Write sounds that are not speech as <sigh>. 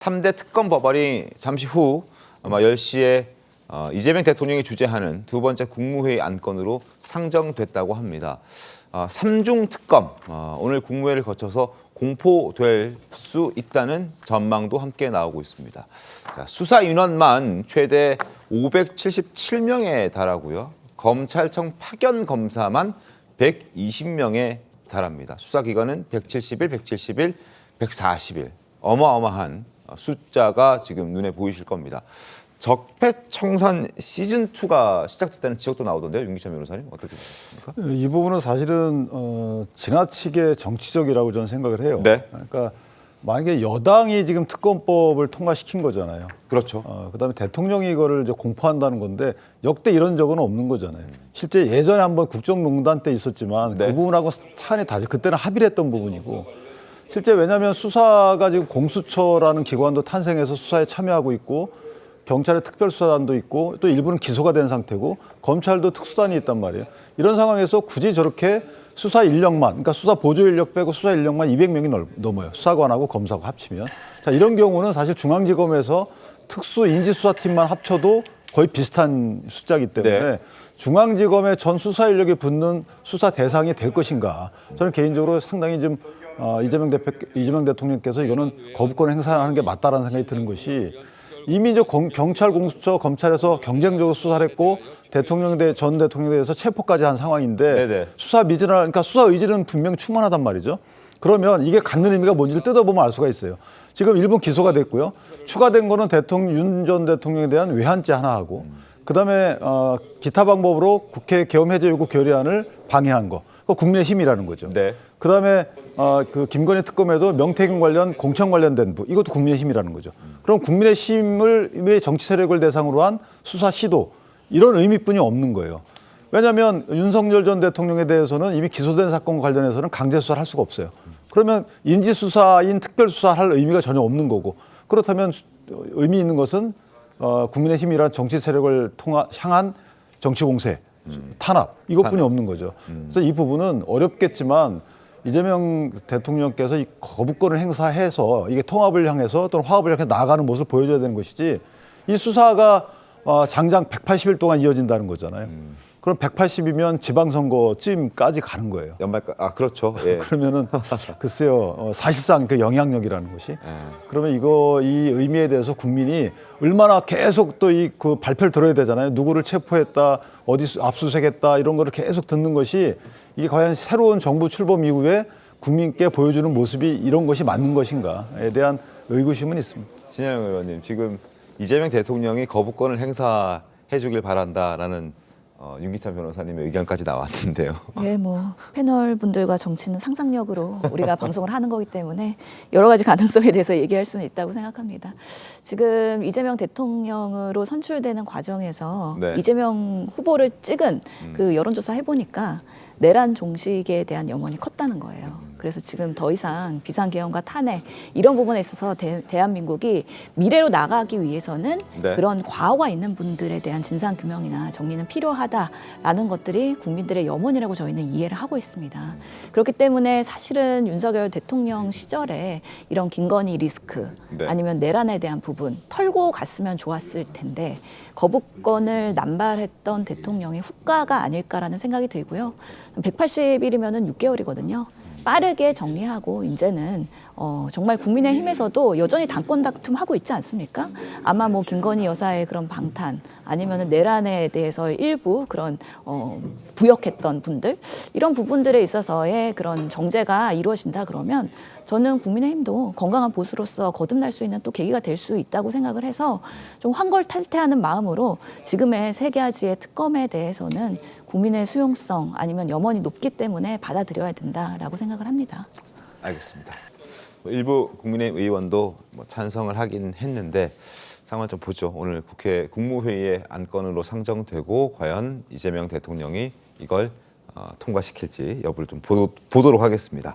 3대 특검 법안이 잠시 후 아마 10시에 어, 이재명 대통령이 주재하는 두 번째 국무회의 안건으로 상정됐다고 합니다. 어, 삼중 특검 어, 오늘 국무회를 거쳐서 공포될 수 있다는 전망도 함께 나오고 있습니다. 자, 수사 인원만 최대 577명에 달하고요. 검찰청 파견 검사만 120명에 달합니다. 수사 기간은 170일, 170일, 140일. 어마어마한 숫자가 지금 눈에 보이실 겁니다. 적폐청산 시즌 2가 시작됐다는 지적도 나오던데요, 윤기찬 변호사님 어떻게 보십니까? 이 부분은 사실은 어, 지나치게 정치적이라고 저는 생각을 해요. 네. 그러니까 만약에 여당이 지금 특검법을 통과시킨 거잖아요. 그렇죠. 어, 그다음에 대통령이 이거를 이제 공포한다는 건데 역대 이런 적은 없는 거잖아요. 실제 예전에 한번 국정농단 때 있었지만 네. 그 부분하고 차원이 다르. 그때는 합의를 했던 부분이고 실제 왜냐하면 수사가 지금 공수처라는 기관도 탄생해서 수사에 참여하고 있고 경찰의 특별수사단도 있고 또 일부는 기소가 된 상태고 검찰도 특수단이 있단 말이에요. 이런 상황에서 굳이 저렇게 수사 인력만, 그러니까 수사 보조 인력 빼고 수사 인력만 200명이 넘어요. 수사관하고 검사하고 합치면. 자, 이런 경우는 사실 중앙지검에서 특수 인지수사팀만 합쳐도 거의 비슷한 숫자이기 때문에 네. 중앙지검의 전 수사 인력이 붙는 수사 대상이 될 것인가. 저는 개인적으로 상당히 좀 어, 이재명 대표, 이재명 대통령께서 이거는 거부권 행사하는 게 맞다라는 생각이 드는 것이 이미 공- 경찰 공수처 검찰에서 경쟁적으로 수사를 했고 대통령 대전 대통령에 대해서 체포까지 한 상황인데 네네. 수사 미진을 그러니까 수사 의지는 분명 충만하단 말이죠. 그러면 이게 갖는 의미가 뭔지를 뜯어보면 알 수가 있어요. 지금 일본 기소가 됐고요. 추가된 거는 대통령 윤 전 대통령에 대한 외환죄 하나 하고 그다음에 어, 기타 방법으로 국회 계엄 해제 요구 결의안을 방해한 거. 그거 국민의 힘이라는 거죠. 네. 그다음에 어, 그 김건희 특검에도 명태균 관련 공천 관련된 부 이것도 국민의 힘이라는 거죠. 그럼 국민의 힘을 왜 정치 세력을 대상으로 한 수사 시도 이런 의미뿐이 없는 거예요. 왜냐하면 윤석열 전 대통령에 대해서는 이미 기소된 사건과 관련해서는 강제 수사를 할 수가 없어요. 그러면 인지 수사인 특별 수사할 의미가 전혀 없는 거고 그렇다면 수- 의미 있는 것은 어, 국민의 힘이란 정치 세력을 통하, 향한 정치 공세, 탄압 이것뿐이 없는 거죠. 그래서 이 부분은 어렵겠지만 이재명 대통령께서 이 거부권을 행사해서 이게 통합을 향해서 또는 화합을 향해 나아가는 모습을 보여줘야 되는 것이지 이 수사가 어, 장장 180일 동안 이어진다는 거잖아요. 그럼 180이면 지방선거쯤까지 가는 거예요. 연말 아 그렇죠. <laughs> 예. 그러면은 글쎄요 어, 사실상 그 영향력이라는 것이 그러면 이거 이 의미에 대해서 국민이 얼마나 계속 또 이 그 발표를 들어야 되잖아요 누구를 체포했다 어디 수- 압수수색했다 이런 거를 계속 듣는 것이 이게 과연 새로운 정부 출범 이후에 국민께 보여주는 모습이 이런 것이 맞는 것인가에 대한 의구심은 있습니다. 신영 의원님 지금 이재명 대통령이 거부권을 행사해 주길 바란다라는 어, 윤기찬 변호사님의 의견까지 나왔는데요. 예, 뭐 패널 분들과 정치는 상상력으로 우리가 <laughs> 방송을 하는 거기 때문에 여러 가지 가능성에 대해서 얘기할 수는 있다고 생각합니다. 지금 이재명 대통령으로 선출되는 과정에서 네. 이재명 후보를 찍은 그 여론조사 해보니까 내란 종식에 대한 염원이 컸다는 거예요. 그래서 지금 더 이상 비상계엄과 탄핵 이런 부분에 있어서 대, 대한민국이 미래로 나가기 위해서는 네. 그런 과오가 있는 분들에 대한 진상 규명이나 정리는 필요하다라는 것들이 국민들의 염원이라고 저희는 이해를 하고 있습니다. 그렇기 때문에 사실은 윤석열 대통령 시절에 이런 김건희 리스크 네. 아니면 내란에 대한 부분 털고 갔으면 좋았을 텐데 거부권을 남발했던 대통령의 후과가 아닐까라는 생각이 들고요. 180일이면은 6개월이거든요. 빠르게 정리하고 이제는 어, 정말 국민의힘에서도 여전히 당권 다툼 하고 있지 않습니까? 아마 뭐 김건희 여사의 그런 방탄 아니면은 내란에 대해서 일부 그런 어, 부역했던 분들 이런 부분들에 있어서의 그런 정제가 이루어진다 그러면 저는 국민의힘도 건강한 보수로서 거듭날 수 있는 또 계기가 될 수 있다고 생각을 해서 좀 환골탈태하는 마음으로 지금의 세 가지의 특검에 대해서는 국민의 수용성 아니면 염원이 높기 때문에 받아들여야 된다라고 생각을 합니다. 알겠습니다. 뭐 일부 국민의힘 의원도 뭐 찬성을 하긴 했는데 상황 좀 보죠. 오늘 국회 국무회의의 안건으로 상정되고 과연 이재명 대통령이 이걸 어, 통과시킬지 여부를 좀 보, 보도록 하겠습니다.